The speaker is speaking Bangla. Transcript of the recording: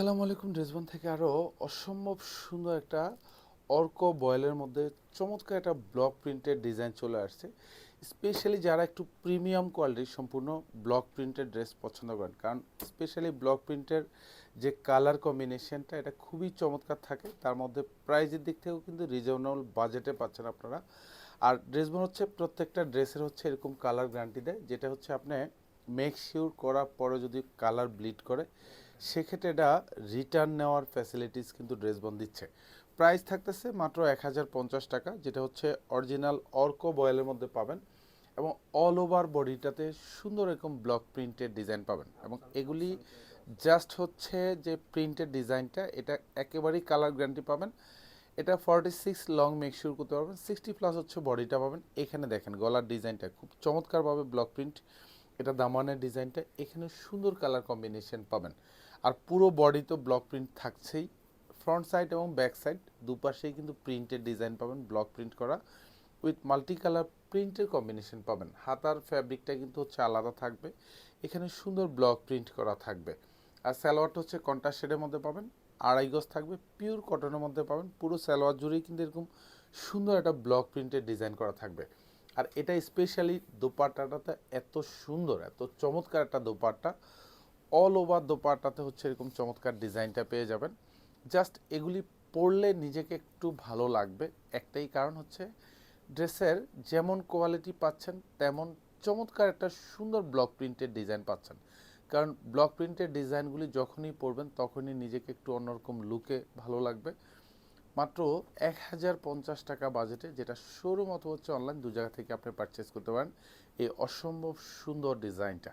আসসালামু আলাইকুম ড্রেসবন থেকে আরও অসম্ভব সুন্দর একটা অর্ক বয়েলের মধ্যে চমৎকার একটা ব্লক প্রিন্টের ডিজাইন চলে আসছে। স্পেশালি যারা একটু প্রিমিয়াম কোয়ালিটির সম্পূর্ণ ব্লক প্রিন্টের ড্রেস পছন্দ করেন, কারণ স্পেশালি ব্লক প্রিন্টের যে কালার কম্বিনেশনটা এটা খুবই চমৎকার থাকে। তার মধ্যে প্রাইজের দিক থেকেও কিন্তু রিজনেবল বাজেটে পাচ্ছেন আপনারা। আর ড্রেসবন হচ্ছে প্রত্যেকটা ড্রেসের হচ্ছে এরকম কালার গ্যারান্টি দেয়, যেটা হচ্ছে আপনি মেক শিওর করার পরে যদি কালার ব্লিড করে সেক্ষেত্রে এটা রিটার্ন নেওয়ার ফ্যাসিলিটিস কিন্তু ড্রেসবন দিচ্ছে। প্রাইস থাকতেছে মাত্র এক হাজার পঞ্চাশ টাকা, যেটা হচ্ছে অরিজিনাল অর্ক বয়েলের মধ্যে পাবেন এবং অল ওভার বডিটাতে সুন্দর এরকম ব্লক প্রিন্টের ডিজাইন পাবেন এবং এগুলি জাস্ট হচ্ছে যে প্রিন্টের ডিজাইনটা এটা একেবারেই কালার গ্যারান্টি পাবেন। এটা ফর্টি সিক্স লং মেকশিওর করতে পারবেন সিক্সটি প্লাস হচ্ছে বডিটা পাবেন। এখানে দেখেন গলার ডিজাইনটা খুব চমৎকারভাবে ব্লক প্রিন্ট এটা দামানের ডিজাইনটা এখানে সুন্দর কালার কম্বিনেশন পাবেন। আর পুরো বডি তো ব্লক প্রিন্ট থাকছেই। ফ্রন্ট সাইড এবং ব্যাক সাইড দুপাশেই কিন্তু প্রিন্টের ডিজাইন পাবেন ব্লক প্রিন্ট করা। উইথ মাল্টি কালার প্রিন্টের কম্বিনেশন পাবেন। হাতার ফ্যাব্রিকটা কিন্তু হচ্ছে আলাদা থাকবে। এখানে সুন্দর ব্লক প্রিন্ট করা থাকবে। আর সালোয়ারটা হচ্ছে কন্ট্রাস্ট শেডের মধ্যে পাবেন। আড়াই গজ থাকবে পিওর কটনের মধ্যে পাবেন। পুরো সালোয়ার জুড়েই কিন্তু এরকম সুন্দর একটা ব্লক প্রিন্টের ডিজাইন করা থাকবে। আর এটা স্পেশালি দোপাট্টাটাতে এত সুন্দর, এত চমৎকার একটা দোপাট্টা। অল ওভার দোপাট্টাতে হচ্ছে এরকম চমৎকার ডিজাইনটা পেয়ে যাবেন। জাস্ট এগুলি পরলে নিজেকে একটু ভালো লাগবে। একটাই কারণ হচ্ছে ড্রেসের যেমন কোয়ালিটি পাচ্ছেন, তেমন চমৎকার একটা সুন্দর ব্লক প্রিন্টের ডিজাইন পাচ্ছেন। কারণ ব্লক প্রিন্টের ডিজাইনগুলি যখনই পরবেন, তখনই নিজেকে একটু অন্যরকম লুকে ভালো লাগবে। মাত্র এক হাজার পঞ্চাশ টাকা বাজেটে যেটা শোরুম অথবা হচ্ছে অনলাইন দু জায়গা থেকে আপনি পারচেস করতে পারেন, এই অসম্ভব সুন্দর ডিজাইনটা